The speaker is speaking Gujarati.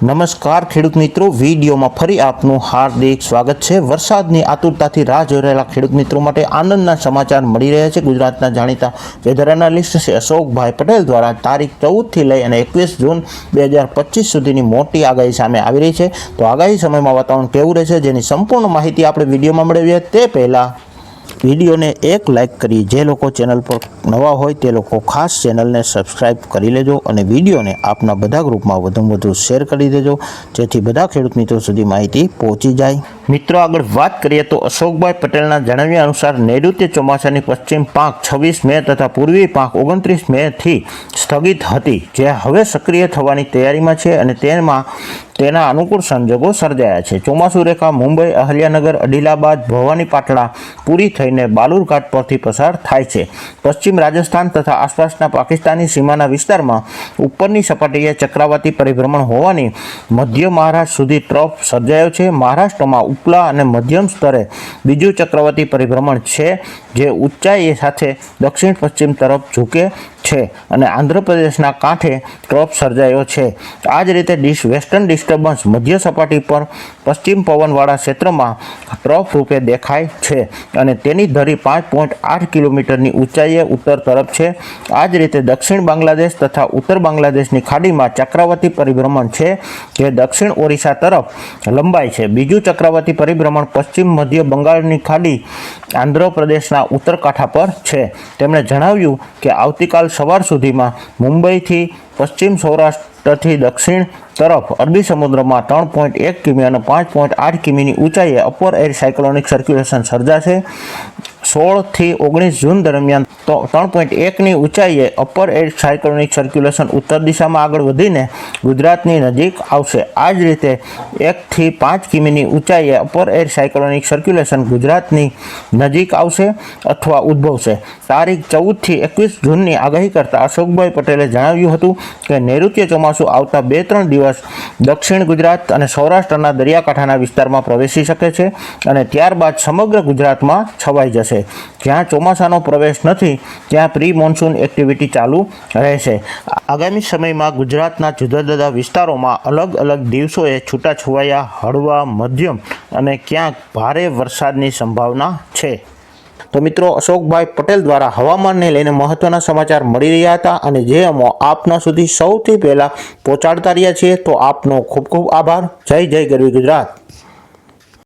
નમસ્કાર ખેડૂત મિત્રો, વિડીયોમાં ફરી આપનું હાર્દિક સ્વાગત છે. વરસાદની આતુરતાથી રાહ જોઈ રહેલા ખેડૂત મિત્રો માટે આનંદના સમાચાર મળી રહ્યા છે. ગુજરાતના જાણીતા વેધર એનાલિસ્ટ છે અશોકભાઈ પટેલ દ્વારા તારીખ ચૌદથી લઈ અને એકવીસ જૂન બે હજાર પચીસ સુધીની મોટી આગાહી સામે આવી રહી છે. તો આગાહી સમયમાં વાતાવરણ કેવું રહેશે, જેની સંપૂર્ણ માહિતી આપણે વિડીયોમાં મેળવીએ તે પહેલાં વિડીયોને એક લાઇક કરી જે લોકો ચેનલ પર નવા હોય તે લોકો ખાસ ચેનલને સબસ્ક્રાઇબ કરી લેજો અને વિડીયોને આપના બધા ગ્રુપમાં વધુમાં વધુ શેર કરી દેજો. જેથી બધા ખેડૂત મિત્રો સુધી માહિતી પહોંચી જાય. મિત્રો, આગળ વાત કરીએ તો અશોકભાઈ પટેલના જણાવ્યા અનુસાર નૈઋત્ય ચોમાસાની પશ્ચિમ પાંખ છવ્વીસ મે તથા પૂર્વી પાંખ ઓગણત્રીસ મેથી સ્થગિત હતી. જે હવે સક્રિય થવાની તૈયારીમાં છે અને તેમાં તેના અનુકૂળ સંજોગો સર્જાયા છે. ચોમાસુ રેખા મુંબઈ, અહલ્યાનગર, અડીલાબાદ, ભવાની પાટડા પૂરી થઈને બાલુરઘાટ પરથી પસાર થાય છે. પશ્ચિમ રાજસ્થાન તથા આસપાસના પાકિસ્તાની સીમાના વિસ્તારમાં ઉપરની સપાટીએ ચક્રવાતી પરિભ્રમણ હોવાની મધ્ય મહારાષ્ટ્ર સુધી ટ્રફ સર્જાયો છે. મહારાષ્ટ્રમાં ઉપલા અને મધ્યમ સ્તરે બીજું ચક્રવાતી પરિભ્રમણ છે, જે ઊંચાઈ સાથે દક્ષિણ પશ્ચિમ તરફ ઝૂકે છે અને આંધ્રપ્રદેશના કાંઠે ટ્રોપ સર્જાયો છે. આ જ રીતે ડિસ વેસ્ટર્ન ડિસ્ટર્બન્સ, મધ્ય સપાટી પર, પશ્ચિમ પવનવાળા ક્ષેત્રમાં ટ્રોફ રૂપે દેખાય છે અને તેની ધરી પાંચ પોઈન્ટ આઠ કિલોમીટરની ઊંચાઈએ ઉત્તર તરફ છે. આ જ રીતે દક્ષિણ બાંગ્લાદેશ તથા ઉત્તર બાંગ્લાદેશની ખાડીમાં ચક્રવર્તી પરિભ્રમણ છે જે દક્ષિણ ઓરિસ્સા તરફ લંબાય છે. બીજું ચક્રવર્તી પરિભ્રમણ પશ્ચિમ મધ્ય બંગાળની ખાડી આંધ્રપ્રદેશના ઉત્તર કાંઠા પર છે. તેમણે જણાવ્યું કે આવતીકાલ સવાર સુધીમાં મુંબઈથી પશ્ચિમ સૌરાષ્ટ્રથી દક્ષિણ તરફ અરબી સમુદ્રમાં ત્રણ પોઈન્ટ એક કિમી અને પાંચ પોઈન્ટ આઠ કિમીની ઊંચાઈએ અપર એર સાયક્લોનિક સર્ક્યુલેશન સર્જાશે. સોળથી ઓગણીસ જૂન દરમિયાન તો ત્રણ પોઈન્ટ એકની ઊંચાઈએ અપર એર સાયક્લોનિક સર્ક્યુલેશન ઉત્તર દિશામાં આગળ વધીને ગુજરાતની નજીક આવશે. આ જ રીતે એકથી પાંચ કિમીની ઊંચાઈએ અપર એર સાયક્લોનિક સર્ક્યુલેશન ગુજરાતની નજીક આવશે અથવા ઉદ્ભવશે. તારીખ ચૌદથી એકવીસ જૂનની આગાહી કરતા અશોકભાઈ પટેલે જણાવ્યું હતું કે, નૈઋત્ય ચોમાસું આવતા બે ત્રણ દિવસ દક્ષિણ ગુજરાત અને સૌરાષ્ટ્રના દરિયાકાંઠાના વિસ્તારમાં પ્રવેશી શકે છે અને ત્યારબાદ સમગ્ર ગુજરાતમાં છવાઈ જશે. જ્યાં ચોમાસાનો પ્રવેશ નથી, ત્યાં પ્રી મોન્સૂન એક્ટિવિટી ચાલુ રહેશે. આગામી સમયમાં ગુજરાતના જુદા જુદા વિસ્તારોમાં અલગ અલગ દિવસોએ છૂટાછવાયા હળવા, મધ્યમ અને ક્યાંક ભારે વરસાદની સંભાવના છે. તો મિત્રો અશોકભાઈ પટેલ દ્વારા હવામાનને લઈને મહત્વના સમાચાર મળી રહ્યા હતા અને જે અમો આપના સુધી સૌથી પહેલાં પહોંચાડતા રહ્યા છીએ, તો આપનો ખૂબ ખૂબ આભાર. જય જય ગરવી ગુજરાત.